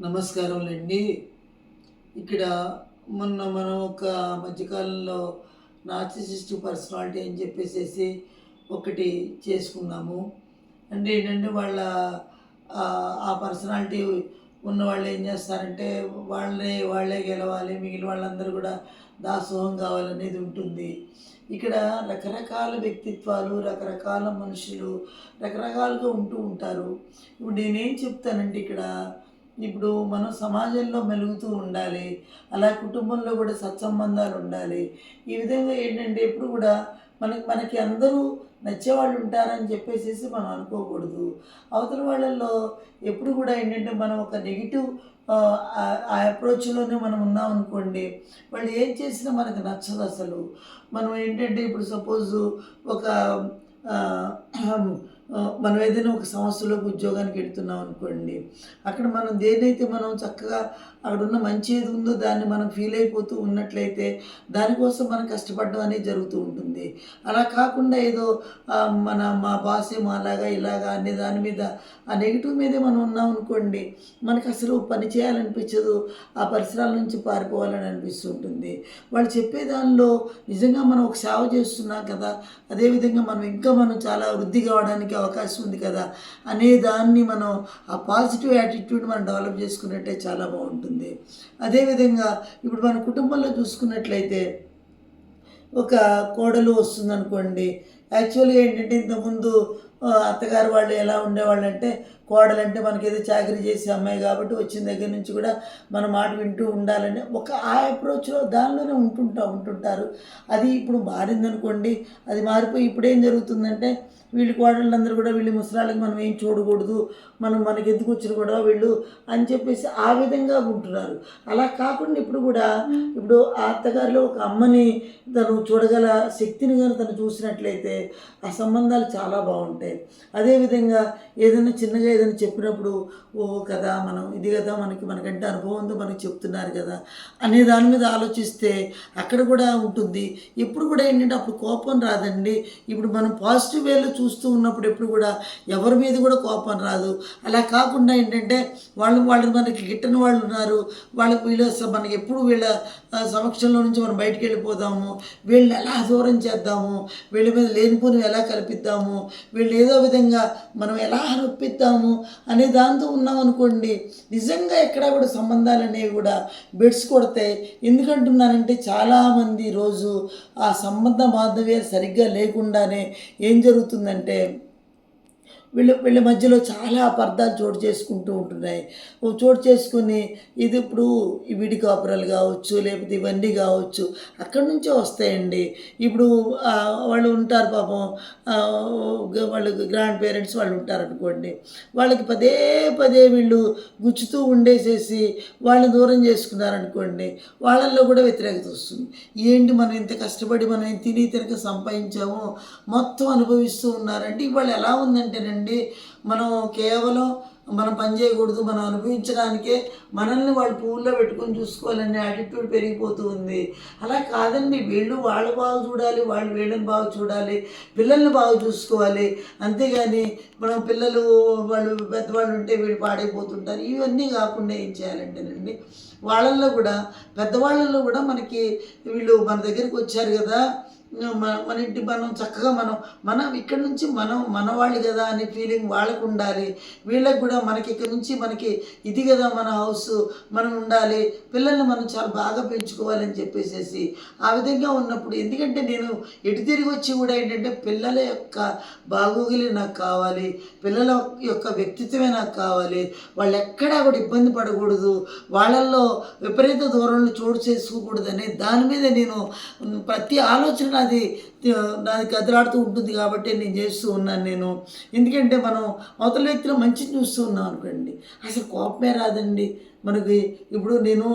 నమస్కారములండి. ఇక్కడ మొన్న మనం ఒక మధ్యకాలంలో నార్సిసిస్ట్ పర్సనాలిటీ అని చెప్పేసేసి ఒకటి చేసుకున్నాము. అంటే ఏంటంటే వాళ్ళ ఆ, పర్సనాలిటీ ఉన్న వాళ్ళు ఏం చేస్తారంటే వాళ్ళే వాళ్ళే గెలవాలి మిగిలిన వాళ్ళందరూ కూడా దాసోహం కావాలనేది ఉంటుంది. ఇక్కడ రకరకాల వ్యక్తిత్వాలు రకరకాల మనుషులు రకరకాలుగా ఉంటూ ఉంటారు. ఇప్పుడు నేనేం చెప్తానంటే ఇక్కడ ఇప్పుడు మనం సమాజంలో మెలుగుతూ ఉండాలి అలా కుటుంబంలో కూడా సత్సంబంధాలు ఉండాలి. ఈ విధంగా ఏంటంటే ఎప్పుడు కూడా మనకి మనకి అందరూ నచ్చేవాళ్ళు ఉంటారని చెప్పేసి మనం అనుకోకూడదు. అవతల వాళ్ళల్లో ఎప్పుడు కూడా ఏంటంటే మనం ఒక నెగిటివ్ ఆ అప్రోచ్లోనే మనం ఉన్నాం అనుకోండి వాళ్ళు ఏం చేసినా మనకు నచ్చదు అసలు. మనం ఏంటంటే ఇప్పుడు సపోజు ఒక మనం ఏదైనా ఒక సంస్థలోకి ఉద్యోగానికి వెళ్తున్నాం అనుకోండి అక్కడ మనం దేనైతే మనం చక్కగా అక్కడ ఉన్న మంచి ఏది ఉందో దాన్ని మనం ఫీల్ అయిపోతూ ఉన్నట్లయితే దానికోసం మనం కష్టపడడం అనేది జరుగుతూ ఉంటుంది. అలా కాకుండా ఏదో మన మా బాస్ అలాగా ఇలాగా అనే దాని మీద ఆ నెగిటివ్ మీదే మనం ఉన్నాం అనుకోండి మనకు అసలు పని చేయాలనిపించదు ఆ పరిసరాల నుంచి పారిపోవాలని అనిపిస్తుంటుంది వాళ్ళు చెప్పే దానిలో నిజంగా మనం ఒక సేవ చేస్తున్నాం కదా అదేవిధంగా మనం ఇంకా మనం చాలా వృద్ధి కావడానికి అవకాశం ఉంది కదా అనే దాన్ని మనం ఆ పాజిటివ్ యాటిట్యూడ్ మనం డెవలప్ చేసుకున్నట్టే చాలా బాగుంటుంది. అదేవిధంగా ఇప్పుడు మన కుటుంబంలో చూసుకున్నట్లయితే ఒక కోడలు వస్తుందనుకోండి యాక్చువల్గా ఏంటంటే ఇంతకుముందు అత్తగారు వాళ్ళు ఎలా ఉండేవాళ్ళు అంటే కోడలంటే మనకి ఏదో చాకరీ చేసే అమ్మాయి కాబట్టి వచ్చిన దగ్గర నుంచి కూడా మన మాట వింటూ ఉండాలని ఒక ఆ అప్రోచ్లో దానిలోనే ఉంటుంటా ఉంటుంటారు. అది ఇప్పుడు మారిందనుకోండి అది మారిపోయి ఇప్పుడేం జరుగుతుందంటే వీళ్ళు కోడళ్ళందరూ కూడా వీళ్ళు ముసలాళ్ళకి మనం ఏం చూడకూడదు మనం మనకి ఎందుకు వచ్చిన కూడా వీళ్ళు అని చెప్పేసి ఆ విధంగా ఉంటున్నారు. అలా కాకుండా ఇప్పుడు కూడా ఇప్పుడు ఆ అత్తగారిలో ఒక అమ్మని తను చూడగల శక్తిని కానీ తను చూసినట్లయితే ఆ సంబంధాలు చాలా బాగుంటాయి. అదేవిధంగా ఏదైనా చిన్నగా ఏదైనా చెప్పినప్పుడు ఓ కదా మనం ఇది కదా మనకి మనకంటే అనుభవం ఉందో మనకి చెప్తున్నారు కదా అనే దాని మీద ఆలోచిస్తే అక్కడ కూడా ఉంటుంది. ఎప్పుడు కూడా ఏంటంటే అప్పుడు కోపం రాదండి. ఇప్పుడు మనం పాజిటివ్ వేలో చూస్తూ ఉన్నప్పుడు ఎప్పుడు కూడా ఎవరి మీద కూడా కోపం రాదు. అలా కాకుండా ఏంటంటే వాళ్ళు వాళ్ళు మనకి గిట్టని వాళ్ళు ఉన్నారు. వాళ్ళకి వీళ్ళు అసలు మనకి ఎప్పుడు వీళ్ళ సమక్షంలో నుంచి మనం బయటికి వెళ్ళిపోదాము. వీళ్ళని ఎలా దూరం చేద్దాము? వీళ్ళ మీద లేనిపోని ఎలా కల్పిద్దాము? వీళ్ళు ఏదో విధంగా మనం ఎలా నొప్పిద్దాము అనే దాంతో ఉన్నాం అనుకోండి నిజంగా ఎక్కడ కూడా సంబంధాలు అనేవి కూడా బెడ్స్ కొడతాయి. ఎందుకంటున్నానంటే చాలామంది రోజు ఆ సంబంధ బాంధవ్యాలు సరిగ్గా లేకుండానే ఏం జరుగుతుందంటే వీళ్ళ వీళ్ళ మధ్యలో చాలా అపార్థాలు చోటు చేసుకుంటూ ఉంటున్నాయి. చోటు చేసుకుని ఇది ఇప్పుడు విడి కాపురాలు కావచ్చు లేకపోతే ఇవన్నీ కావచ్చు అక్కడి నుంచే వస్తాయండి. ఇప్పుడు వాళ్ళు ఉంటారు పాపం ఆ, వాళ్ళ గ్రాండ్ పేరెంట్స్ వాళ్ళు ఉంటారు అనుకోండి. వాళ్ళకి పదే పదే వీళ్ళు గుచ్చుతూ ఉండేసేసి వాళ్ళని దూరం చేసుకున్నారనుకోండి వాళ్ళల్లో కూడా వ్యతిరేకత వస్తుంది. ఏంటి మనం ఇంత కష్టపడి మనం తిని తినక సంపాదించాము మొత్తం అనుభవిస్తూ ఉన్నారంటే ఇవాళ ఎలా ఉందంటేనండి మనం కేవలం మనం పని చేయకూడదు మనం అనుభవించడానికే మనల్ని వాళ్ళు పువ్వుల్లో పెట్టుకొని చూసుకోవాలనే యాటిట్యూడ్ పెరిగిపోతూ ఉంది. అలా కాదండి వీళ్ళు వాళ్ళు బాగా చూడాలి వాళ్ళు వీళ్ళని బాగా చూడాలి పిల్లల్ని బాగా చూసుకోవాలి. అంతేగాని మనం పిల్లలు వాళ్ళు పెద్దవాళ్ళు ఉంటే వీళ్ళు పాడైపోతుంటారు. ఇవన్నీ కాకుండా ఏం చేయాలంటేనండి వాళ్ళల్లో కూడా పెద్దవాళ్ళల్లో కూడా మనకి వీళ్ళు మన దగ్గరికి వచ్చారు కదా మన మన ఇంటి మనం చక్కగా మనం మనం ఇక్కడ నుంచి మనం మనవాళ్ళు కదా అనే ఫీలింగ్ వాళ్ళకు ఉండాలి. వీళ్ళకి కూడా మనకి ఇక్కడ నుంచి మనకి ఇది కదా మన హౌస్ మనం ఉండాలి. పిల్లల్ని మనం చాలా బాగా పెంచుకోవాలని చెప్పేసేసి ఆ విధంగా ఉన్నప్పుడు ఎందుకంటే నేను ఎటు తిరిగి వచ్చి కూడా ఏంటంటే పిల్లల యొక్క బాగోగులు నాకు కావాలి. పిల్లల యొక్క వ్యక్తిత్వమే నాకు కావాలి. వాళ్ళు ఎక్కడా కూడా ఇబ్బంది పడకూడదు. వాళ్ళల్లో విపరీత దూరంలో చోటు చేసుకోకూడదని దాని మీద నేను ప్రతి ఆలోచన అది నాది కదలాడుతూ ఉంటుంది కాబట్టి నేను చేస్తూ ఉన్నాను నేను. ఎందుకంటే మనం అవతల వ్యక్తిలో మంచిని చూస్తూ ఉన్నాం అనుకోండి. అసలు కోపమే రాదండి. మనకి ఇప్పుడు నేను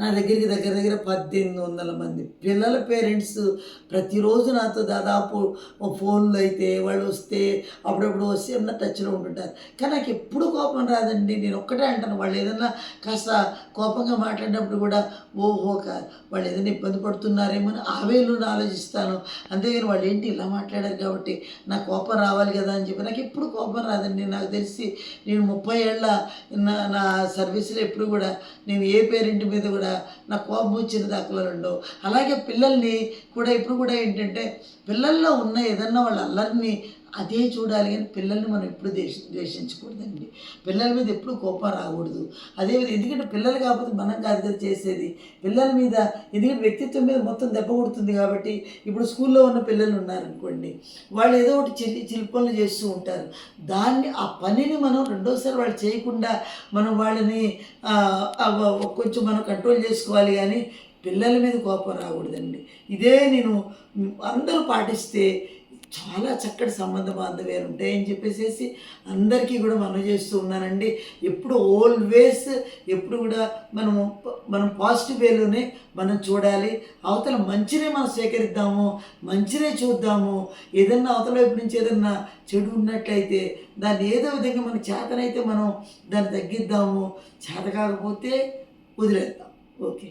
నా దగ్గరికి దగ్గర దగ్గర పద్దెనిమిది వందల మంది. పిల్లల పేరెంట్స్ ప్రతిరోజు నాతో దాదాపు ఫోన్లో అయితే వాళ్ళు వస్తే అప్పుడప్పుడు వస్తే ఏమన్నా టచ్లో ఉంటుంటారు. కానీ నాకు ఎప్పుడు కోపం రాదండి. నేను ఒక్కటే అంటాను. వాళ్ళు ఏదన్నా కాస్త కోపంగా మాట్లాడినప్పుడు కూడా ఓహో కా- వాళ్ళు ఏదైనా ఇబ్బంది పడుతున్నారేమో అని ఆవేలు ఆలోచిస్తాను. అంతేగాని వాళ్ళు ఏంటి ఇలా మాట్లాడారు కాబట్టి నా కోపం రావాలి కదా అని చెప్పి నాకు ఎప్పుడు కోపం రాదండి. నాకు తెలిసి నేను ముప్పై ఏళ్ళ నా నా సర్వీస్లో ఎప్పుడు కూడా నేను ఏ పేరెంట్ మీద కూడా నా కోపం వచ్చిన దాకా ఉండవు. అలాగే పిల్లల్ని కూడా ఇప్పుడు కూడా ఏంటంటే పిల్లల్లో ఉన్న ఏదన్నా వాళ్ళ అల్లరిని అదే చూడాలి కానీ పిల్లల్ని మనం ఎప్పుడు ద్వేష ద్వేషించకూడదండి. పిల్లల మీద ఎప్పుడు కోపం రాకూడదు. అదేవిధంగా ఎందుకంటే పిల్లలు కాకపోతే మనం కాదు కదా చేసేది. పిల్లల మీద ఎందుకంటే వ్యక్తిత్వం మీద మొత్తం దెబ్బ కొడుతుంది కాబట్టి ఇప్పుడు స్కూల్లో ఉన్న పిల్లలు ఉన్నారనుకోండి వాళ్ళు ఏదో ఒకటి చిలి చిలుపనులు చేస్తూ ఉంటారు. దాన్ని ఆ పనిని మనం రెండోసారి వాళ్ళు చేయకుండా మనం వాళ్ళని కొంచెం మనం కంట్రోల్ చేసుకోవాలి కానీ పిల్లల మీద కోపం రాకూడదండి. ఇదే నేను అందరూ పాటిస్తే చాలా చక్కటి సంబంధ బాంధవ్యాలు ఉంటాయని చెప్పేసి అందరికీ కూడా మనం చేస్తూ ఉన్నానండి. ఎప్పుడు ఆల్వేస్ ఎప్పుడు కూడా మనము మనం పాజిటివ్ వేలోనే మనం చూడాలి. అవతల మంచినే మనం సేకరిద్దాము మంచినే చూద్దాము. ఏదన్నా అవతల వైపు నుంచి ఏదన్నా చెడు ఉన్నట్లయితే దాన్ని ఏదో విధంగా మనకు చేతనైతే మనం దాన్ని తగ్గిద్దాము. చేత కాకపోతే వదిలేద్దాం. ఓకే.